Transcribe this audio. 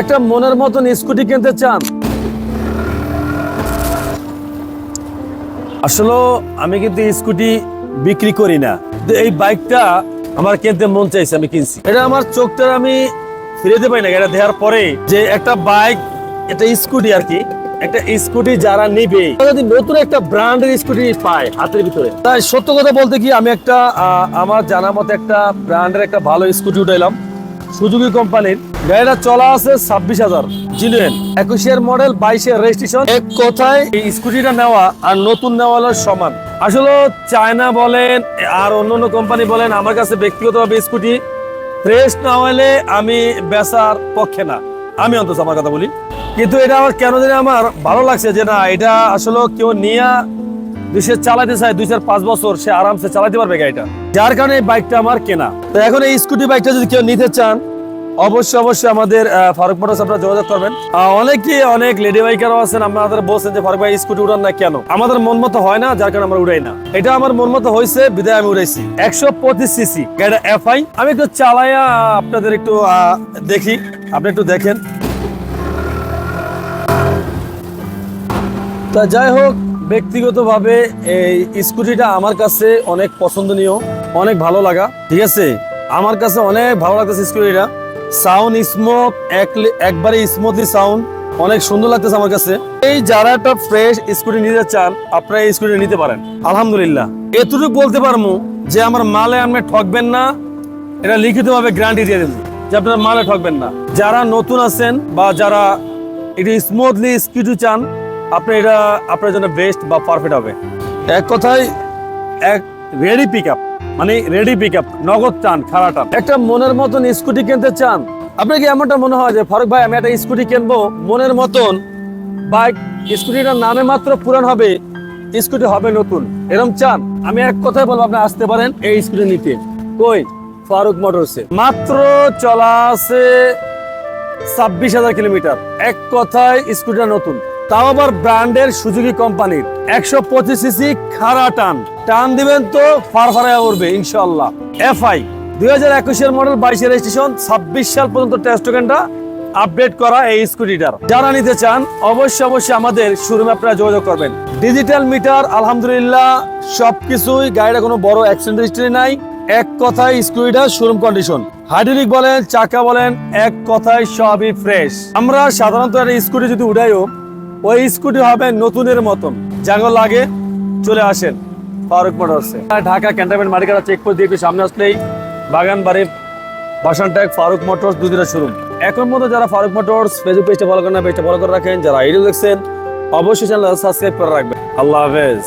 একটা মনের মতন স্কুটি কিনতে চান? আসলে আমি কিন্তু স্কুটি বিক্রি করি না। এই বাইকটা আমার কিনতে মন চাইছে, আমি কিনছি। এটা আমার চোখটা আমি ফিরেতে পাই না, এটা দেওয়ার পরে যে একটা বাইক এটা স্কুটি আর কি, একটা স্কুটি যারা নিবে যদি নতুন একটা ব্র্যান্ডের স্কুটি পায় হাতের ভিতরে, তাই সত্য কথা বলতে কি আমি একটা আমার জানা মতে একটা ব্র্যান্ডের একটা ভালো স্কুটি উঠাইলাম। সুজুকি কোম্পানির। গাড়িটা চলা আছে ছাব্বিশ হাজার। জিনুয়েন একুশের মডেল, বাইশের রেজিস্ট্রেশন। এক কথায় এই স্কুটিটা নেওয়া আর নতুন নেওয়া হলো সমান। আসলে চায়না বলেন, আর অন্য অন্য কোম্পানি বলেন, আমার কাছে ব্যক্তিগতভাবে স্কুটি ফ্রেশ না হলে আমি বেচার পক্ষে না। আমি অন্তত আমার কথা বলি। কিন্তু এটা আমার কেন জানি আমার ভালো লাগছে যে না, এটা আসলে কেউ নিয়ে সে চালাতে চায় দুই চার পাঁচ বছর, সে আরামসে চালাতে পারবে গাড়িটা। যার কারণে এই বাইকটা আমার কেনা। তো এখন এই স্কুটি বাইকটা যদি কেউ নিতে চান, অবশ্যই অবশ্যই আমাদের ফারুক মোটরস আপনারা যোগাযোগ করবেন। অনেকে অনেক লেডি বাইকারও আছেন, আপনাদের বলছেন যে, ফারুক ভাই স্কুটি উড়ান না কেন? আমাদের মন মতো হয় না, যার কারণে আমরা উড়াই না। এটা আমার মন মতো হয়েছে, বিদায় আমি উড়াইছি। একশো পঁচিশ সিসি গাড়িটা এফআই আমি একটু চালাইয়া আপনাদের একটু দেখি, আপনি একটু দেখেন। তা যাই হোক ব্যক্তিগতভাবে এই স্কুটিটা আমার কাছে অনেক পছন্দনীয়, অনেক ভালো লাগা, ঠিক আছে? আমার কাছে অনেক ভালো লাগতেছে স্কুটিটা। সাউন্ড স্মুথ একবারে স্মুথলি সাউন্ড অনেক সুন্দর লাগতেছে আমার কাছে। এই যারা একটা ফ্রেশ স্কুটি নিতে চান, আপনারা এই স্কুটি নিতে পারেন। আলহামদুলিল্লাহ। এতটুকু বলতে পারব যে আমার মালে আপনি ঠকবেন না, এটা লিখিতভাবে গ্যারান্টি দিয়ে দেন যে আপনার মালে ঠকবেন না। যারা নতুন আছেন বা যারা একটু স্মুথলি স্কুটি চান আপনি এটা আপনার জন্য বেস্ট বা পারফেক্ট হবে। এক কথায় এক রেডি পিক আপ মানে রেডি পিক আপ নগদ চান খাড়া টান একটা মনের মতন স্কুটি কিনতে চান, আপনার কি এমনটা মনে হয় যে, ফারুক ভাই, আমি একটা স্কুটি কিনবো, মনের মতন? বাইক স্কুটিটার নামে মাত্র পুরান হবে স্কুটি হবে নতুন। এরকম চান? আমি এক কথায় বলব, আপনি আসতে পারেন এই স্কুটি নিতে। কই? ফারুক মোটরসে। মাত্র চলা আছে ছাব্বিশ হাজার কিলোমিটার। এক কথায় স্কুটিটা নতুন। তাও আবার ব্র্যান্ডের সুজুকি কোম্পানির। একশো পঁচিশ সিসি খাড়া টান। টান দিবেন তো ফারফারায় উঠবে ইনশাল্লাহ এফআই, দুই হাজার একুশের মডেল, বাইশের রেজিস্ট্রেশন, ছাব্বিশ সাল পর্যন্ত টেস্ট টোকেনটা আপডেট করা এই স্কুটিটার। যারা নিতে চান, অবশ্যই অবশ্যই আমাদের শোরুমে আপনারা যোগাযোগ করবেন। ডিজিটাল মিটার, আলহামদুলিল্লাহ, সবকিছুই, গাড়িটা কোনো বড় অ্যাক্সিডেন্ট হিস্ট্রি নাই। এক কথায় স্কুটিটা শোরুম কন্ডিশন হাইড্রোলিক বলেন, চাকা বলেন, এক কথায় সবই ফ্রেশ আমরা সাধারণত একটা স্কুটি যদি উঠাইও ওই স্কুটি হবে নতুনের মতন। যাগো লাগে, চলে আসেন ফারুক মোটরসে। ঢাকা ক্যান্টনমেন্ট মার্কেট চেকপোস্ট দিয়ে সামনে আসলেই বাগান বাড়ির বাসান ট্যাগ ফারুক মোটরস দুদিনের শুরু। এখন মতো যারা ফারুক মোটরস ফেসবুক পেজটা ফলো করেন পেজটা ফলো করে রাখেন। যারা ভিডিও দেখছেন, অবশ্যই চ্যানেল সাবস্ক্রাইব করে রাখবেন। আল্লাহ হাফেজ।